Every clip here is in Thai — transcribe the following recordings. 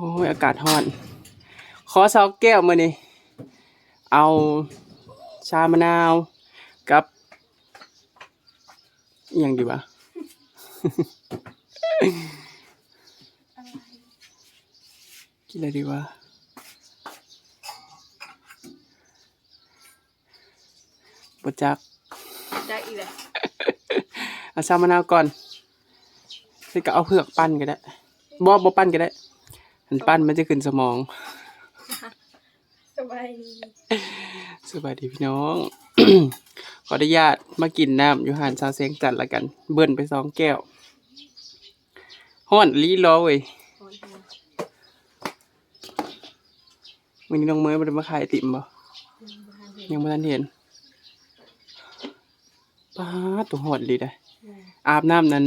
โอ้ยอากาศร้อน ขอซาวแก้วมานี่เอาชามะนาวกับอหย่างดีวะกินอะไรดีวะบจักได้อีกแล้วเอาชามะนาวก่อนแล้วก็เอาเผือกปั้นก็ได้บ่บ่ปั้นก็ได้ หันปั้นมันจะขึ้นสมอง สบายดีสวัสดีพี่น้อง ขออนุญาตมากินน้ำอยู่หานชาวเสียงจันทร์ละกัน เบิ้นไปสองแก้วห้อนลีล้อเว้ยขอนหัววันนี้น้องเมย์มันมาขายไอติมบ่ยังไม่ทันเห็นป้าดตัวหอดลีได้ อาบน้ำนั้น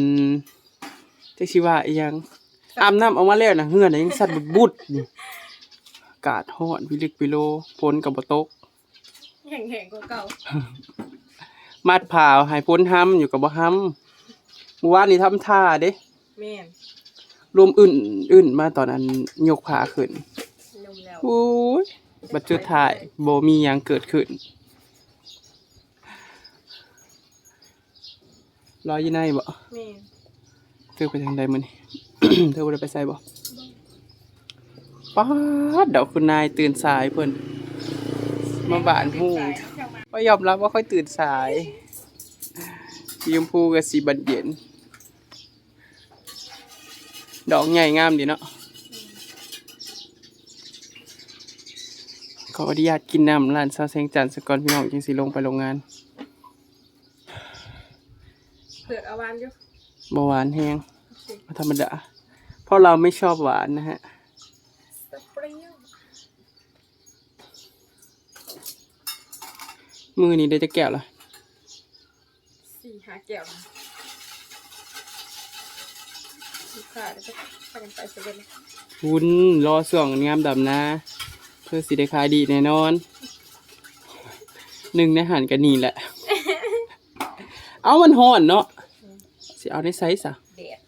จะชิว่าอีหยัง อาบน้ำออกมาแล้วนะเฮือนนะยังสั่นบุดบุดๆอยู่อากาศห้อนวิลึกวิโลฝนกับบตกแห่งๆกว่าเก่ามาดผ่าใหายพ้นห้ำอยู่กับบ่ห้ำเมื่อวานนี้ทำท่าเด้แม่นรวมอื่นอื่นมาตอนนั้นยกผาขึ้นลงแล้ว โอ้ยบัดจุดถ่ายโบมีหยังเกิดขึ้น รออยู่ในบ่แม่นเธอไปทางใดมื้อนี้ เธอบ่ได้ไปใส่บ่ป๊าดเดี๋ยวคุณนายตื่นสายเพิ่นมาบ้านฮู้ก็ยอมรับว่าค่อยตื่นสายสีชมพูกับสีบัดเย็น ดอกใหญ่งามดีเนาะขออนุญาตกินน้ำร้านซาเซงจันทร์สกอนพี่น้องจังสิลงไปโรงงานเผือกเอาวานอยู่บหวานแห้งธรรมดาเพ ราะเราไม่ชอบหวานนะฮะสเปรี้ยวมือนี้ได้จะแก้วละสี่หาแก้วนะลูกค้าเดี๋ยวจะพากันไปเซเว่นวุ้นรอส่วงงามดำนะ เพื่อสิได้ขายดีแน่นอน หนึ่งในอาหารกันนี่แหละ เอามันห่อนเนาะสิเอาในไซส์ซะแดด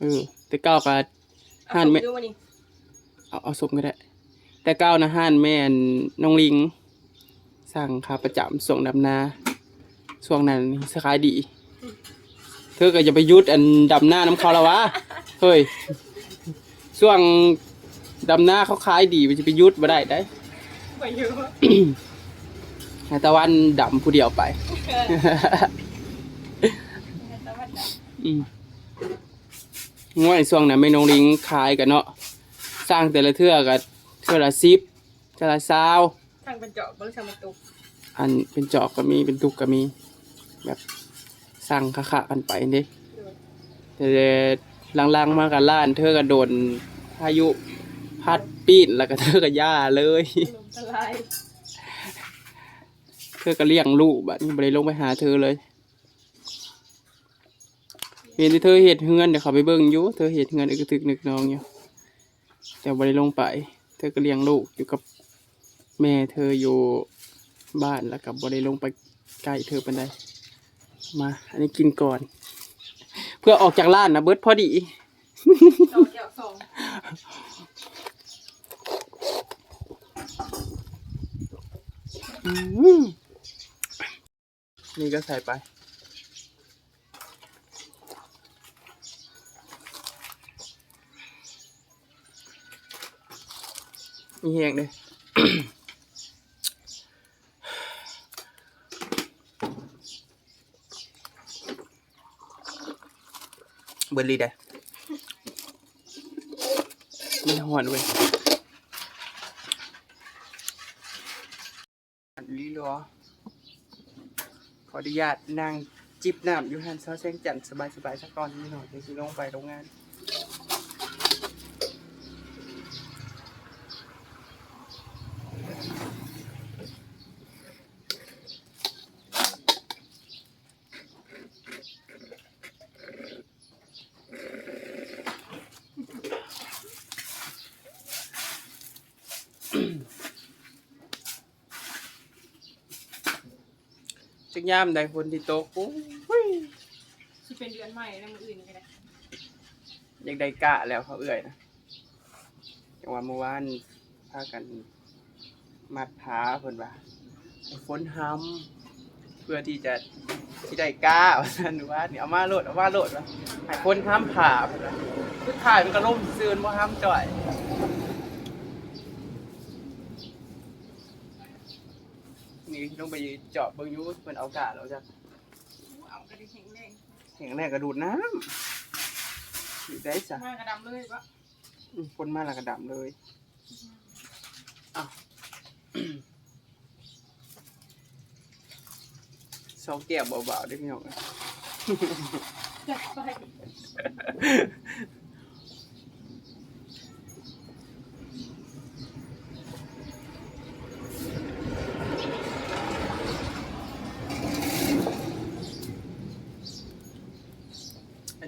เออแต่ก้าวกับเอา ห่านส่งแม่อยู่วันนี้เอาเอาสมก็ได้ แต่ก้าวนะห่านแม่นน้องลิง สั่งขาประจำส่งดำนาช่วงนั้นสขายดี เธอก็จะไปยุดอันดำหน้าน้ำเขาแล้ววะ เฮ้ยช่วงดำหน้าเขาขายดีมันจะไปยุดมาได้ได้ไปอยู่ให้ตะวันดำผู้เดียวไปแต่ว่าดอืม ง่วยช่วงนั้นไม่น้องลิงขายกันเนาะสร้างแต่ละเทื่อกับเทื่อละสิบเทื่อละซาวำทางเป็นเจาะบริษัทมาตุกอันเป็นจอกก็มีเป็นตุกก็มี แบบสั่งคะๆกันไปเด้แต่ลังๆมากับล้าน เธอก็โดนพายุพัดปีนแล้วก็เธอก็ย่าเลยลมละลายเธอก็เลี้ยงลูกบัดนี้บ่ได้ลงไปหาเธอเลย เห็นที่เธอเห็ดเฮือนเดี๋ยวเขาไปเบิ่งอยู่เธอเห็ดเฮือนอึกทึกนึกน้องอยู่แต่บ่ได้ลงไป เธอก็เลี้ยงลูกอยู่กับแม่เธออยู่บ้านแล้วก็บ่ได้ลงไปใกล้เธอปานใดมา อันนี้กินก่อน เพื่อออกจากร้านนะเบิร์ดพอดีนี่ก็ใส่ไป มีแห้งเลยเบอร์ลีได้มันหอนเว้ยอันนี้เหรอ ขออนุญาตนั่งจิบน้ำอยู่หันซอแซงจันทร์สบายๆสักก่อนนิดหน่อยเดี๋ยวสิลงไปโรงงาน จักยามได้ฝนที่ตกโอ้ยที่เป็นเดือนใหม่แล้วมืออื่นก็ได้อยากได้กะแล้วเขาเอื่อยนะจังหวะเมื่อวานพากันมัดผาเพิ่นว่าให้ฝนห้ำเพื่อที่จะที่ได้กล้าว่าซั่นว่านี่เอามาโลดเอามาโลดว่าให้ฝนห้ำผาเพิ่นว่าสุดท้ายมันก็ล่มซื่อๆบ่ห้ำจ่อย นี่ต้องไปเจาะเบิ่งอยู่เพิ่นเอากาแล้วจ้ะเอากระดิ่งแข็งแรงแข็งแรกก็ดูดน้ำสิได้จ้ะมากระดำเลยปะอืมพ่นมาแล้วก็ดำเลยอ้าวสองแก้วเบาๆได้พี่น้องจัดไป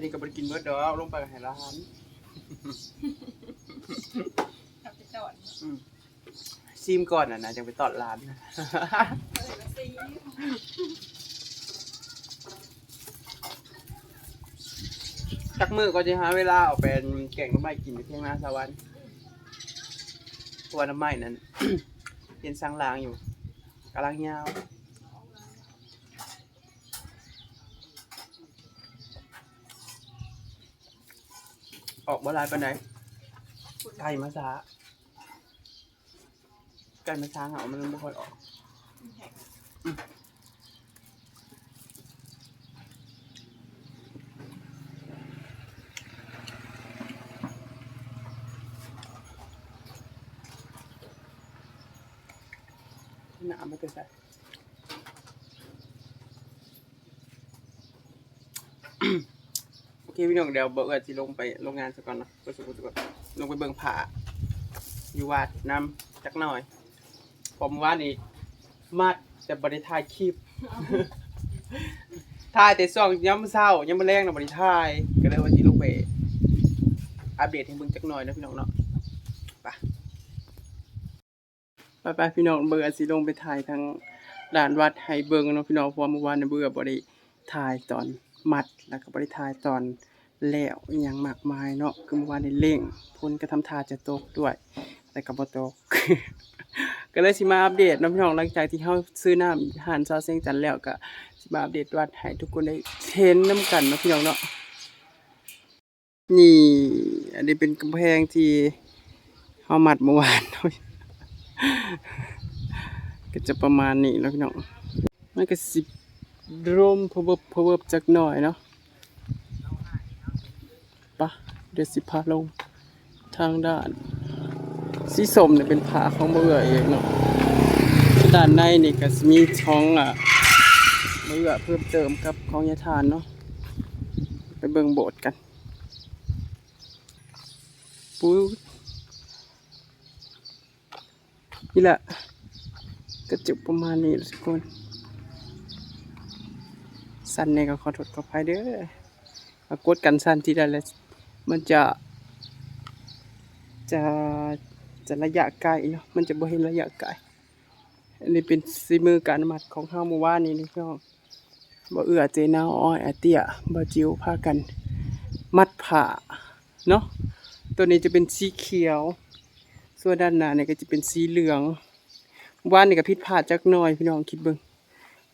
นนี้ก็บ่ได้กินเบิดดอกลงไปก็ให้ร้านขับไปจอดอืมซิมก่อนน่ะนะจังไปตอดร้านเลยละซีจักมือก็จะหาเวลาเอาเป็นแกงน้ำไม้กินอยู่เที่ยงนาสวรรค์เพราะว่าน้ำไม้นั้นเย็นสร้างลางอยู่กำลังยาว ออกบ่หลายปานใดไก่มาซาไก่มาซาเหงามันบ่ค่อยออกหนาไม่เป็นไรโอ เคพี่น้องเดี๋ยวเบิร์กจะลงไปโรงงานสักก่อนนะไปสุกก่อนลงไปเบิ่งผ่าอยู่วัดน้ำจักหน่อย ผมว่านี่มาดจะบริทายคลิปถ่ายแต่ช่วงย้ำเศร้าย้ำมาแรงนะบริทายก็เลยว่าสิลงไปอัปเดตให้เบิ่งจักหน่อยนะพี่น้องเนาะไปไปไปพี่น้องเบื่อสิลงไปถ่ายทางด่านวัดไฮเบิงเนาะพี่น้องเพราะว่าเมื่อวานเนี่ยเบื่อบ่ได้ถ่ายตอน มัดแล้วก็บ่ได้ถ่ายตอนแล้วอหยังมากมายเนาะคือเมื่อวานนี่เร่งพ้นก็ทำทาจะตกด้วยแต่ก็บ่ตก ก็เลยสิมาอัปเดตเนาะพี่น้องหลังจากที่เฮาซื้อน้ำหานซาเซ็งจันแล้วก็สิมาอัปเดตวัดให้ทุกคนได้เห็นนํกันเนาะพี่น้องเนาะนี่ อันนี้เป็นกำแพงที่เฮามัดเมื่อวานเนาะก็จะประมาณนี้แล้วพี่น้องมันก็สิ ร่มพะเบิบพบจักหน่อยเนาะปะเดี๋ยวสิพาลงทางด้าน สีสมเนี่ยเป็นผาของเบื่อเองเนาะด้านในนี่ก็มีช่องอะเบื่อเพิ่มเติมกับของยาทานเนาะไปเบิ่งโบสถ์กันปู๊ดนี่แหละก็จบประมาณนี้ทุกคน สั้นเนี่ยก็ขอโทษขออภัยเด้อมากดกันสั้นที่ได้แล้วมันจะ จะจะระยะไกลเนาะมันจะบ่เห็นระยะไกลอันนี้เป็นซีมือการมัดของข้าวมือว่านนี่นี่พี่น้องบ่เอื้อเจนาอ้อยอาเตียบ่จิวพากัน มัดผ้าเนาะตัวนี้จะเป็นสีเขียว ส่วนด้านหน้าเนี่ยก็จะเป็นสีเหลืองว่านนี่ก็ผิดพลาดจักหน่อยพี่น้องคิดเบิ่ง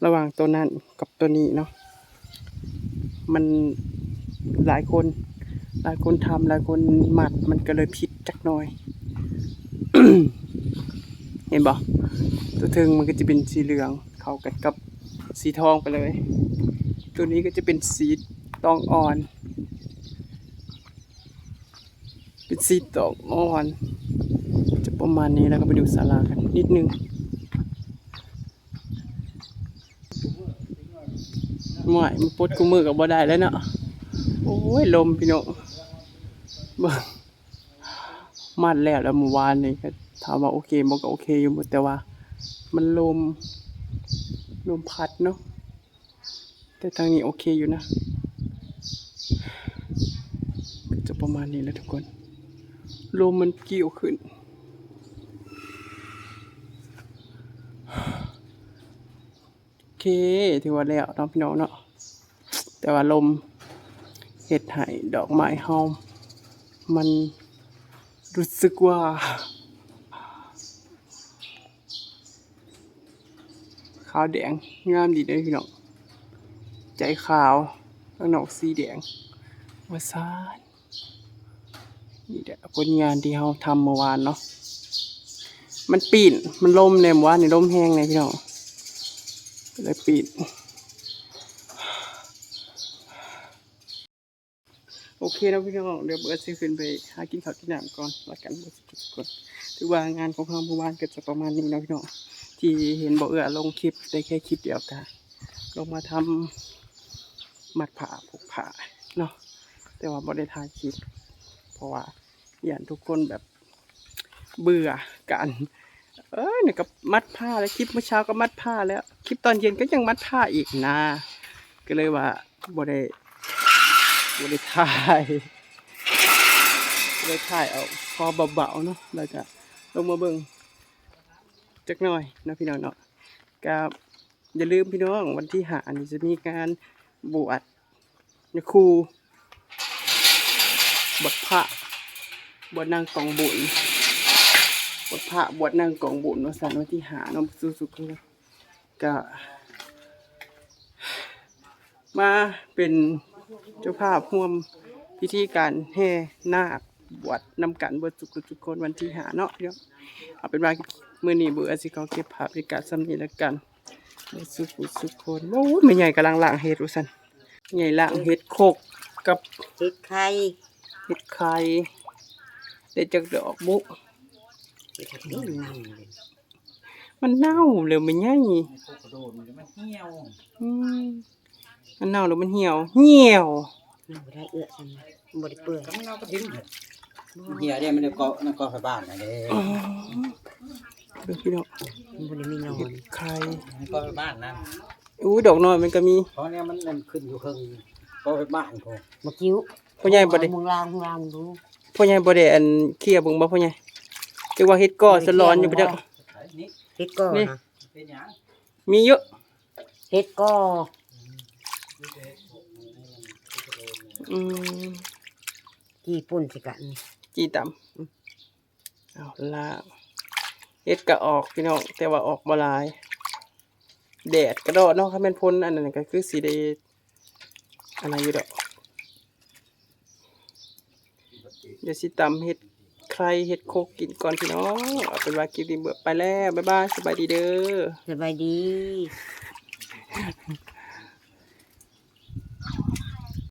ระหว่างตัวนั้นกับตัวนี้เนาะ มันหลายคน หลายคนทำหลายคนหมัดมันก็เลยผิดจักหน่อย เห็นบ่ตัวถึงมันก็จะเป็นสีเหลือง เข้ากันกับสีทองไปเลย ตัวนี้ก็จะเป็นสีตองอ่อน เป็นสีตองอ่อน จะประมาณนี้แล้วก็ไปดูศาลากันนิดนึง หม่วยมันปลดกูมือกับบ่ได้แล้วเนาะโอ้ยลมพี่น้องเบิ่งมัดแล้วแล้วเมื่อวานนี่ก็ถามว่าโอเคบ่ก็โอเคอยู่หมดแต่ว่า มันลมลมพัดเนาะแต่ทางนี้โอเคอยู่นะก็จะประมาณนี้แหล้วทุกคนลมมันเกิ่ยวขึ้น โอ เคถือว่าแล้วน้องพี่น้องเนาะแต่ว่าลมเห็ดไห้ดอกไม้เฮามันรู้สึกว่าขาวแดงงามดีเลยพี่น้องใจขาวข้างนอกสีแดงวาซานนี่แหละผลงานที่เราทำเมื่อวานเนาะมันปีนมันลมเลยเมื่อวานนี่ลมแห้งเลยพี่น้อง ก็เลยปีนโอเคนะพี่น้องเดี๋ยวเบิร์ดสิขึ้นไปหากินข้าวกินน้ำก่อนแล้วกันเบิร์ดทุกคนถือว่างานของเราเมื่อวานก็จะประมาณนี้นะพี่น้องที่เห็นบอกเออลงคลิปได้แค่คลิปเดียวกันลงมาทำมัดผ่าผูกผ่าเนาะแต่ว่าบ่ได้ถ่ายคลิป เพราะว่าอย่างทุกคนแบบเบื่อกัน เอ้ยเนี่ยก็มัดผ้าแล้วคลิปเมื่อเช้าก็มัดผ้าแล้ว คลิปตอนเย็นก็ยังมัดผ้าอีกนะก็เลยว่าบ่ได้บ่ได้ถ่ายบ่ได้ถ่ายเอาพอเบาๆเนาะแล้วก็ลงมาเบิ่งจักหน่อยนะพี่น้องเนาะกับอย่าลืมพี่น้องวันที่หานี่จะมีการบวชนะครูบวชพระบวชนางกองบุญ บวชพระบวชนางกองบุญวันสันวันที่หาเน้องสุสุคือก็มาเป็นเจ้าภาพร่วมพิธีการแห่นาคบวชนำกันบวชสุขทุกคนวันที่หาเนาะเดี๋ยวเอาเป็นว่ามื้อนี้เบื่อสิเขาเก็บภาพบรรยากาศซ้ำนี้แล้วกันเดี๋ยวสุขุสุขคนโอ้ยแม่ใหญ่กำลังล้างเห็ดว่าซั่นใหญ่ล้างเห็ดโคกกับเฮ็ดไข่เห็ดไข่ได้จากดอกบุ เฮ็ดไข่นี่นั่งเลยมันเน่าแล้วมันใหญ่กระโดดมันจะมันเหี่ยวอืมมันเน่าแล้วมันเหี่ยว เหี่ยวนั่งบ่ได้เอื้อซั่นนะบ่ได้เปื่อยก็มันเอาก็ทิ้งเถอะเหี่ยวเนี่ยมันจะเกาะมันเกาะไฟบ้านนะเด้อ๋อเบิ่งพี่น้องมันบ่ได้มีนอเห็นดไข่มันเกาะไฟบ้านนั่นอู้ดอกน้อยมันก็มีเพราะเนี่ยมันมันขึ้นอยู่ครึ่งเกาะไฟบ้านพอบ่กิ้วพ่อใหญ่บ่ได้มึงลางมึงลางดูพ่อใหญ่บ่ได้อันเคลียร์เบิ่งบ่พ่อใหญ่ จักว่าเฮ็ดก่อสะร้อนอยู่บ่จักไอ้นี่เฮ็ดก็นี่นะเป็นหยังมีเยอะเฮ็ดก็อืมกี่ปุ่นสิกันจีตำเอาล่างเฮ็ดก็ออกพี่น้องแต่ว่าออกบ่หลาย แดดกระโดดเนาะค่ะแม่นพ้นอันนั้นก็คือสีได้อะไรอยู่ดอกเดี๋ยวสิตำเฮ็ด ไฟเฮ็ดโคกกินก่อนพี่น้องเอาเป็นว่ากินดีเบื่อไปแล้วบ๊ายบายสบายดีเด้อ สบายดี